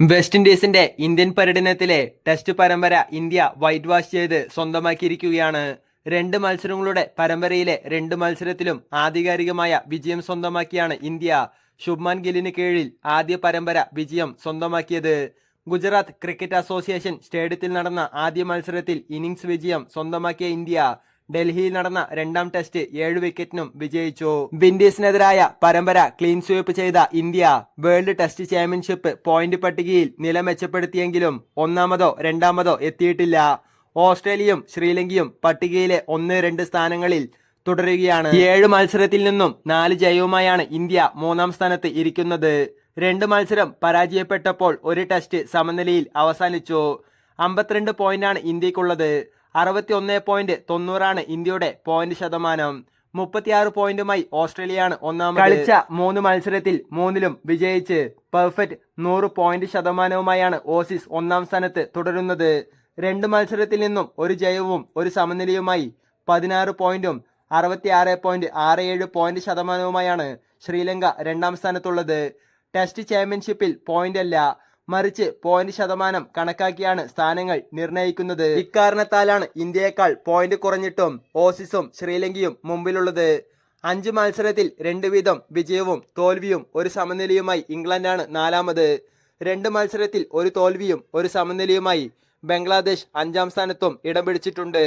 West ഇൻഡീസിന്റെ Indian പര്യടനത്തിലെ test പരമ്പര ഇന്ത്യ വൈറ്റ് വാഷ് ചെയ്ത് സ്വന്തമാക്കിയിരിക്കുകയാണ്. രണ്ട് മത്സരങ്ങളുടെ പരമ്പരയിലെ രണ്ട് മത്സരത്തിലും ആധികാരികമായ വിജയം സ്വന്തമാക്കിയാണ് ഇന്ത്യ. ശുഭ്മാൻ ഗില്ലിന് കീഴിൽ ആദ്യ പരമ്പര വിജയം സ്വന്തമാക്കിയത്. ഗുജറാത്ത് ക്രിക്കറ്റ് അസോസിയേഷൻ സ്റ്റേഡിയത്തിൽ നടന്ന ആദ്യ മത്സരത്തിൽ ഇന്നിംഗ്സ് വിജയം സ്വന്തമാക്കിയ ഇന്ത്യ. ഡൽഹിയിൽ നടന്ന രണ്ടാം ടെസ്റ്റ് ഏഴ് വിക്കറ്റിനും വിജയിച്ചു. വിൻഡീസിനെതിരായ പരമ്പര ക്ലീൻ സ്വീപ്പ് ചെയ്ത India world test championship point പട്ടികയിൽ നില മെച്ചപ്പെടുത്തിയെങ്കിലും ഒന്നാമതോ രണ്ടാമതോ എത്തിയിട്ടില്ല. ഓസ്ട്രേലിയയും ശ്രീലങ്കയും പട്ടികയിലെ ഒന്ന് രണ്ട് സ്ഥാനങ്ങളിൽ തുടരുകയാണ്. ഏഴ് മത്സരത്തിൽ നിന്നും നാല് ജയവുമായാണ് ഇന്ത്യ മൂന്നാം സ്ഥാനത്ത് ഇരിക്കുന്നത്. രണ്ട് മത്സരം പരാജയപ്പെട്ടപ്പോൾ ഒരു ടെസ്റ്റ് സമനിലയിൽ അവസാനിച്ചു. അമ്പത്തിരണ്ട് പോയിന്റാണ് ഇന്ത്യക്കുള്ളത്. അറുപത്തി ഒന്ന് പോയിന്റ് തൊണ്ണൂറാണ് ഇന്ത്യയുടെ പോയിന്റ് ശതമാനം. മുപ്പത്തിയാറ് പോയിന്റുമായി ഓസ്ട്രേലിയയാണ് ഒന്നാം കളിച്ച മൂന്ന് മത്സരത്തിൽ മൂന്നിലും വിജയിച്ച് പെർഫെക്റ്റ് നൂറ് പോയിന്റ് ശതമാനവുമായാണ് ഓസീസ് ഒന്നാം സ്ഥാനത്ത് തുടരുന്നത്. രണ്ട് മത്സരത്തിൽ നിന്നും ഒരു ജയവും ഒരു സമനിലയുമായി പതിനാറ് പോയിന്റും അറുപത്തിയാറ് പോയിന്റ് ആറ് ഏഴ് പോയിന്റ് ശതമാനവുമായാണ് ശ്രീലങ്ക രണ്ടാം സ്ഥാനത്തുള്ളത്. ടെസ്റ്റ് ചാമ്പ്യൻഷിപ്പിൽ പോയിന്റ് അല്ല മറിച്ച് പോയിന്റ് ശതമാനം കണക്കാക്കിയാണ് സ്ഥാനങ്ങൾ നിർണയിക്കുന്നത് ഇക്കാരണത്താലാണ് ഇന്ത്യയേക്കാൾ പോയിന്റ് കുറഞ്ഞിട്ടും ഓസീസും ശ്രീലങ്കയും മുമ്പിലുള്ളത്. അഞ്ച് മത്സരത്തിൽ രണ്ട് വീതം വിജയവും തോൽവിയും ഒരു സമനിലയുമായി ഇംഗ്ലണ്ടാണ് നാലാമത്. രണ്ട് മത്സരത്തിൽ ഒരു തോൽവിയും ഒരു സമനിലയുമായി ബംഗ്ലാദേശ് അഞ്ചാം സ്ഥാനത്തും ഇടം പിടിച്ചിട്ടുണ്ട്.